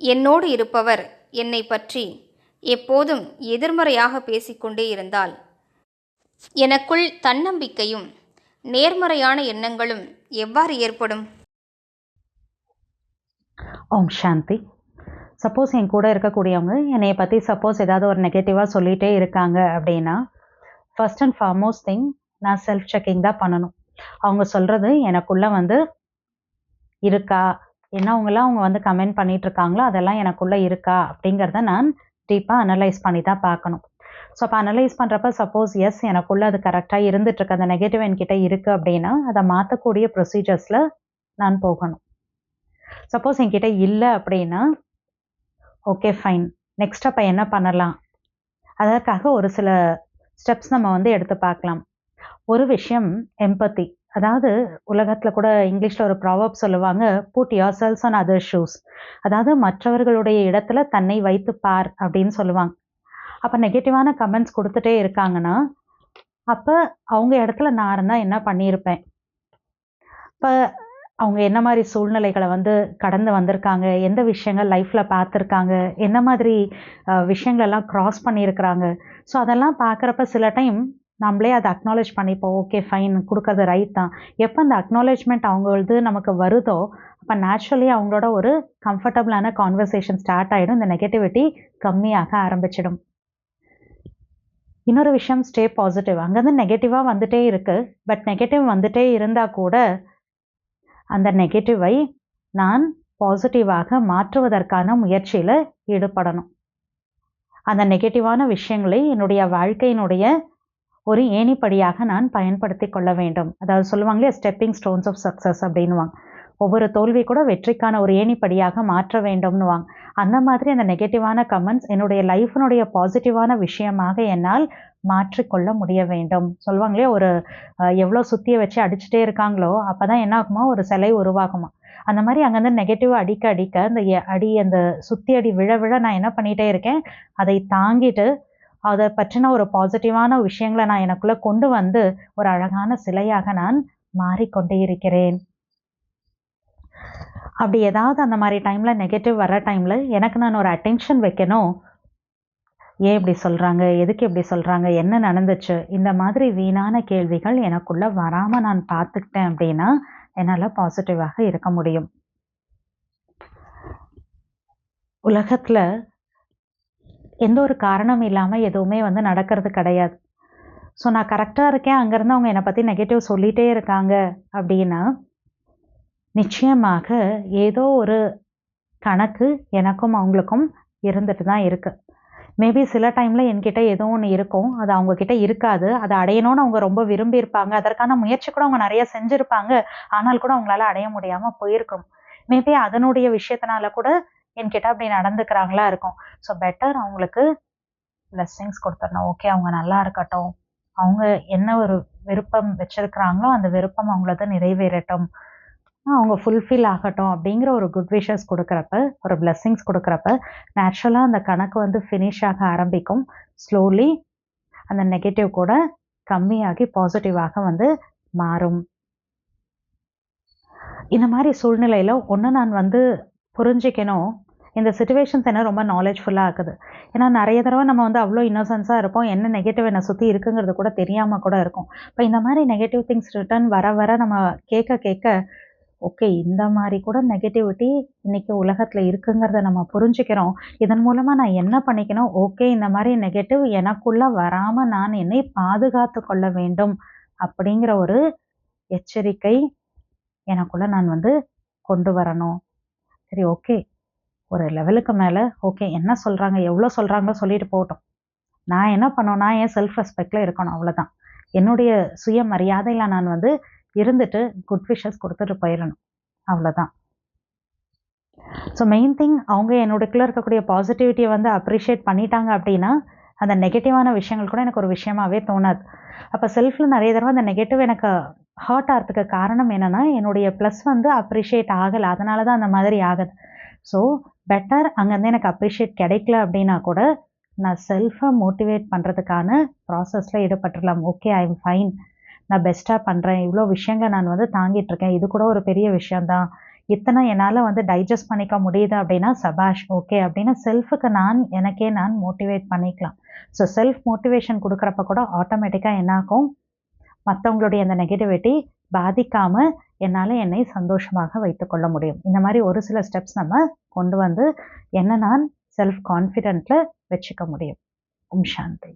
என்னோடு இருப்பவர் என்னை பற்றி எப்போதும் எதிர்மறையாக பேசிக்கொண்டே இருந்தால் எனக்குள் தன்னம்பிக்கையும் நேர்மறையான எண்ணங்களும் எவ்வாறு ஏற்படும்? ஓம் சாந்தி. சப்போஸ் என் கூட இருக்கக்கூடியவங்க என்னை பற்றி சப்போஸ் ஏதாவது ஒரு நெகட்டிவாக சொல்லிகிட்டே இருக்காங்க அப்படின்னா ஃபர்ஸ்ட் அண்ட் ஃபார்மோஸ்ட் திங் நான் செல்ஃப் செக்கிங் தான் பண்ணணும். அவங்க சொல்கிறது எனக்குள்ளே வந்து இருக்கா? என்ன அவங்களாம் அவங்க வந்து கமெண்ட் பண்ணிட்டு இருக்காங்களோ அதெல்லாம் எனக்குள்ளே இருக்கா அப்படிங்கிறத நான் டீப்பாக அனலைஸ் பண்ணி தான் பார்க்கணும். ஸோ அப்போ அனலைஸ் பண்ணுறப்ப சப்போஸ் எஸ் எனக்குள்ளே அது கரெக்டாக இருந்துட்டுருக்கு. அந்த நெகட்டிவ் என்கிட்ட இருக்குது அப்படின்னா அதை மாற்றக்கூடிய ப்ரொசீஜர்ஸில் நான் போகணும். சப்போஸ் என்கிட்ட இல்லை அப்படின்னா ஓகே ஃபைன் நெக்ஸ்ட் அப்போ என்ன பண்ணலாம்? அதற்காக ஒரு சில ஸ்டெப்ஸ் நம்ம வந்து எடுத்து பார்க்கலாம். ஒரு விஷயம் எம்பத்தி அதாவது உலகத்தில் கூட இங்கிலீஷில் ஒரு ப்ராவப் சொல்லுவாங்க put your self on other shoes அதாவது மற்றவர்களுடைய இடத்துல தன்னை வைத்து பார் அப்படின்னு சொல்லுவாங்க. அப்போ நெகட்டிவான கமெண்ட்ஸ் கொடுத்துட்டே இருக்காங்கன்னா அப்போ அவங்க இடத்துல நான் இருந்தால் என்ன பண்ணியிருப்பேன்? இப்போ அவங்க என்ன மாதிரி சூழ்நிலைகளை வந்து கடந்து வந்திருக்காங்க? எந்த விஷயங்கள் லைஃப்பில் பார்த்துருக்காங்க? என்ன மாதிரி விஷயங்களெல்லாம் க்ராஸ் பண்ணியிருக்கிறாங்க? ஸோ அதெல்லாம் பார்க்குறப்ப சில டைம் நம்மளே அதை அக்னாலேஜ் பண்ணிப்போம். ஓகே ஃபைன் கொடுக்கறது ரைட் தான். எப்போ அந்த அக்னாலேஜ்மெண்ட் அவங்களது நமக்கு வருதோ அப்போ நேச்சுரலி அவங்களோட ஒரு கம்ஃபர்டபுளான கான்வர்சேஷன் ஸ்டார்ட் ஆகிடும் இந்த நெகட்டிவிட்டி கம்மியாக ஆரம்பிச்சிடும். இன்னொரு விஷயம் ஸ்டே பாசிட்டிவ் அங்கேருந்து நெகட்டிவாக வந்துட்டே இருக்குது பட் நெகட்டிவ் வந்துட்டே இருந்தால் கூட அந்த நெகட்டிவை நான் பாசிட்டிவாக மாற்றுவதற்கான முயற்சியில் ஈடுபடணும். அந்த நெகட்டிவான விஷயங்களை என்னுடைய வாழ்க்கையினுடைய ஒரு ஏணிப்படியாக நான் பயன்படுத்தி கொள்ள வேண்டும். அதாவது சொல்லுவாங்களே ஸ்டெப்பிங் ஸ்டோன்ஸ் ஆஃப் சக்ஸஸ் அப்படின்னுவாங்க. ஒவ்வொரு தோல்வி கூட வெற்றிக்கான ஒரு ஏணிப்படியாக மாற்ற வேண்டும்னுவாங்க. அந்த மாதிரி அந்த நெகட்டிவான கமெண்ட்ஸ் என்னுடைய லைஃபினுடைய பாசிட்டிவான விஷயமாக என்னால் மாற்றிக்கொள்ள முடிய வேண்டும். சொல்லுவாங்களே ஒரு எவ்வளோ சுத்தியை வச்சு அடிச்சுட்டே இருக்காங்களோ அப்போ தான் என்ன ஆகுமா? ஒரு சிலை உருவாகுமா? அந்த மாதிரி அங்கேருந்து நெகட்டிவ் அடிக்க அடிக்க அந்த எ- அடி அந்த சுத்தி அடி விழ விழ நான் என்ன பண்ணிகிட்டே இருக்கேன் அதை தாங்கிட்டு அதை பற்றின ஒரு பாசிட்டிவான விஷயங்களை நான் எனக்குள்ள கொண்டு வந்து ஒரு அழகான சிலையாக நான் மாறிக்கொண்டே இருக்கிறேன். அப்படி ஏதாவது அந்த மாதிரி டைம்ல நெகட்டிவ் வர டைம்ல எனக்கு நான் ஒரு அட்டென்ஷன் வைக்கணும். ஏன் இப்படி சொல்றாங்க? எதுக்கு இப்படி சொல்றாங்க? என்ன நடந்துச்சு? இந்த மாதிரி வீணான கேள்விகள் எனக்குள்ள வராம நான் பார்த்துக்கிட்டேன் அப்படின்னா என்னால் பாசிட்டிவாக இருக்க முடியும். உலகத்துல எந்த ஒரு காரணம் இல்லாமல் எதுவுமே வந்து நடக்கிறது கிடையாது. ஸோ நான் கரெக்டாக இருக்கேன். அங்கேருந்து அவங்க என்னை பற்றி நெகட்டிவ் சொல்லிகிட்டே இருக்காங்க அப்படின்னா நிச்சயமாக ஏதோ ஒரு கணக்கு எனக்கும் அவங்களுக்கும் இருந்துட்டு தான் இருக்குது மேபி சில டைமில் என்கிட்ட ஏதோ ஒன்று இருக்கும். அது அவங்கக்கிட்ட இருக்காது. அதை அடையணும்னு அவங்க ரொம்ப விரும்பியிருப்பாங்க. அதற்கான முயற்சி கூட அவங்க நிறைய செஞ்சுருப்பாங்க. ஆனால் கூட அவங்களால அடைய முடியாமல் போயிருக்கும். மேபி அதனுடைய விஷயத்தினால கூட என்கிட்ட அப்படி நடந்துக்கிறாங்களா இருக்கும். ஸோ பெட்டர் அவங்களுக்கு பிளெஸ்ஸிங்ஸ் கொடுத்துடணும். ஓகே அவங்க நல்லா இருக்கட்டும். அவங்க என்ன ஒரு விருப்பம் வச்சிருக்கிறாங்களோ அந்த விருப்பம் அவங்களது நிறைவேறட்டும். அவங்க ஃபுல்ஃபில் ஆகட்டும் அப்படிங்கிற ஒரு குட் விஷஸ் கொடுக்குறப்ப ஒரு பிளெஸ்ஸிங்ஸ் கொடுக்குறப்ப நேச்சுரலாக அந்த கணக்கு வந்து ஃபினிஷ் ஆக ஆரம்பிக்கும். ஸ்லோலி அந்த நெகட்டிவ் கூட கம்மியாகி பாசிட்டிவாக வந்து மாறும். இந்த மாதிரி சூழ்நிலையில் ஒன்று நான் வந்து புரிஞ்சிக்கணும். இந்த சுச்சுவேஷன்ஸ் என்ன ரொம்ப நாலேஜ்ஃபுல்லாக ஆகுது ஏன்னா நிறைய தடவை நம்ம வந்து அவ்வளோ இன்னோசன்ஸாக இருப்போம். என்ன நெகட்டிவ் என்னை சுற்றி இருக்குங்கிறது கூட தெரியாமல் கூட இருக்கும். இப்போ இந்த மாதிரி நெகட்டிவ் திங்ஸ் ரிட்டர்ன் வர வர நம்ம கேட்க கேட்க ஓகே இந்த மாதிரி கூட நெகட்டிவிட்டி இன்னைக்கு உலகத்தில் இருக்குங்கிறத நம்ம புரிஞ்சுக்கிறோம். இதன் மூலமாக நான் என்ன பண்ணிக்கணும்? ஓகே இந்த மாதிரி நெகட்டிவ் எனக்குள்ளே வராமல் நான் என்னை பாதுகாத்து கொள்ள வேண்டும் அப்படிங்கிற ஒரு எச்சரிக்கை எனக்குள்ளே நான் வந்து கொண்டு வரணும். சரி ஓகே ஒரு லெவலுக்கு மேலே ஓகே என்ன சொல்கிறாங்க எவ்வளோ சொல்கிறாங்களோ சொல்லிட்டு போகட்டும். நான் என்ன பண்ணணும் நான் என் செல்ஃப் ரெஸ்பெக்டில் இருக்கணும் அவ்வளோதான் என்னுடைய சுய மரியாதையில் நான் வந்து இருந்துட்டு குட் விஷஸ் கொடுத்துட்டு போயிடணும். அவ்வளோதான் ஸோ மெயின் திங் அவங்க என்னோடக்குள்ளே இருக்கக்கூடிய பாசிட்டிவிட்டியை வந்து அப்ரிஷியேட் பண்ணிட்டாங்க அப்படின்னா அந்த நெகட்டிவான விஷயங்கள் கூட எனக்கு ஒரு விஷயமாவே தோணாது. அப்போ செல்ஃபில் நிறைய தடவை அந்த நெகட்டிவ் எனக்கு ஹார்ட் ஆகிறதுக்கு காரணம் என்னன்னா என்னுடைய ப்ளஸ் வந்து அப்ரிஷியேட் ஆகலை. அதனால தான் அந்த மாதிரி ஆகுது. ஸோ பெட்டர் அங்கேருந்து எனக்கு அப்ரிஷியேட் கிடைக்கல அப்படின்னா கூட நான் செல்ஃபை மோட்டிவேட் பண்ணுறதுக்கான ப்ராசஸில் ஈடுபட்டுடலாம். ஓகே ஐ எம் ஃபைன் நான் பெஸ்ட்டாக பண்ணுறேன் இவ்வளோ விஷயங்களை நான் வந்து தாங்கிட்டு இருக்கேன். இது கூட ஒரு பெரிய விஷயம்தான். இத்தனை என்னால் வந்து டைஜஸ்ட் பண்ணிக்க முடியுது அப்படின்னா சபாஷ் ஓகே அப்படின்னு செல்ஃபுக்கு நான் எனக்கே நான் மோட்டிவேட் பண்ணிக்கலாம். ஸோ செல்ஃப் மோட்டிவேஷன் கொடுக்குறப்ப கூட ஆட்டோமேட்டிக்காக என்னாகும்? மற்றவங்களுடைய அந்த நெகட்டிவிட்டி பாதிக்காமல் என்னால் என்னை சந்தோஷமாக வைத்துக்கொள்ள முடியும். இந்த மாதிரி ஒரு சில ஸ்டெப்ஸ் நம்ம கொண்டு வந்து என்ன நான் செல்ஃப் கான்ஃபிடென்ட்டில் வச்சுக்க முடியும். ஓம் சாந்தி.